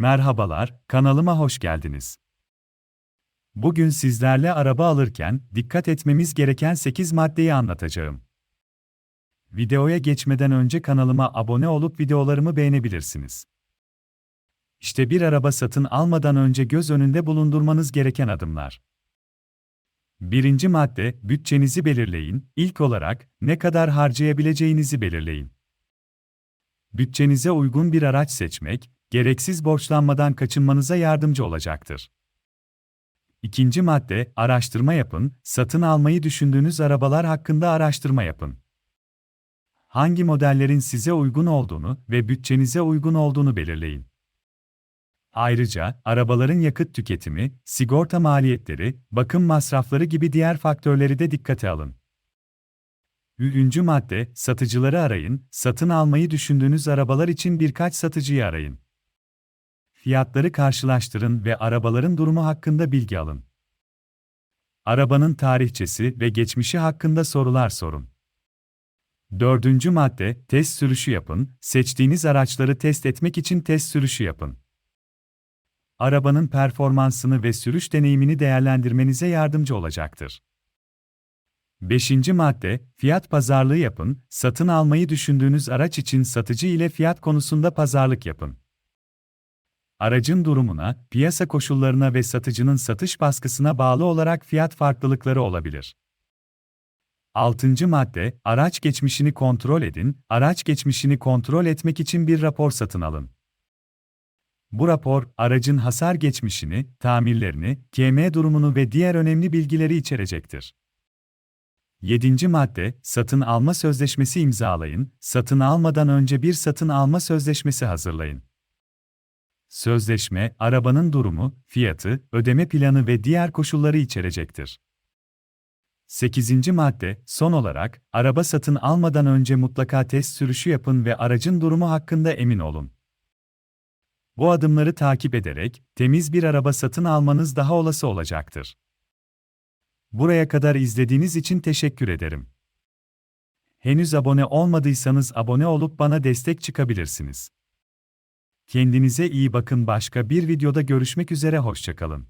Merhabalar, kanalıma hoş geldiniz. Bugün sizlerle araba alırken dikkat etmemiz gereken 8 maddeyi anlatacağım. Videoya geçmeden önce kanalıma abone olup videolarımı beğenebilirsiniz. İşte bir araba satın almadan önce göz önünde bulundurmanız gereken adımlar. Birinci madde, bütçenizi belirleyin. İlk olarak, ne kadar harcayabileceğinizi belirleyin. Bütçenize uygun bir araç seçmek, gereksiz borçlanmadan kaçınmanıza yardımcı olacaktır. İkinci madde, araştırma yapın, satın almayı düşündüğünüz arabalar hakkında araştırma yapın. Hangi modellerin size uygun olduğunu ve bütçenize uygun olduğunu belirleyin. Ayrıca, arabaların yakıt tüketimi, sigorta maliyetleri, bakım masrafları gibi diğer faktörleri de dikkate alın. Üçüncü madde, satıcıları arayın, satın almayı düşündüğünüz arabalar için birkaç satıcıyı arayın. Fiyatları karşılaştırın ve arabaların durumu hakkında bilgi alın. Arabanın tarihçesi ve geçmişi hakkında sorular sorun. Dördüncü madde, test sürüşü yapın, seçtiğiniz araçları test etmek için test sürüşü yapın. Arabanın performansını ve sürüş deneyimini değerlendirmenize yardımcı olacaktır. Beşinci madde, fiyat pazarlığı yapın, satın almayı düşündüğünüz araç için satıcı ile fiyat konusunda pazarlık yapın. Aracın durumuna, piyasa koşullarına ve satıcının satış baskısına bağlı olarak fiyat farklılıkları olabilir. Altıncı madde, araç geçmişini kontrol edin, araç geçmişini kontrol etmek için bir rapor satın alın. Bu rapor, aracın hasar geçmişini, tamirlerini, KM durumunu ve diğer önemli bilgileri içerecektir. 7. madde, satın alma sözleşmesi imzalayın, satın almadan önce bir satın alma sözleşmesi hazırlayın. Sözleşme, arabanın durumu, fiyatı, ödeme planı ve diğer koşulları içerecektir. 8. madde, son olarak, araba satın almadan önce mutlaka test sürüşü yapın ve aracın durumu hakkında emin olun. Bu adımları takip ederek, temiz bir araba satın almanız daha olası olacaktır. Buraya kadar izlediğiniz için teşekkür ederim. Henüz abone olmadıysanız abone olup bana destek çıkabilirsiniz. Kendinize iyi bakın başka bir videoda görüşmek üzere hoşçakalın.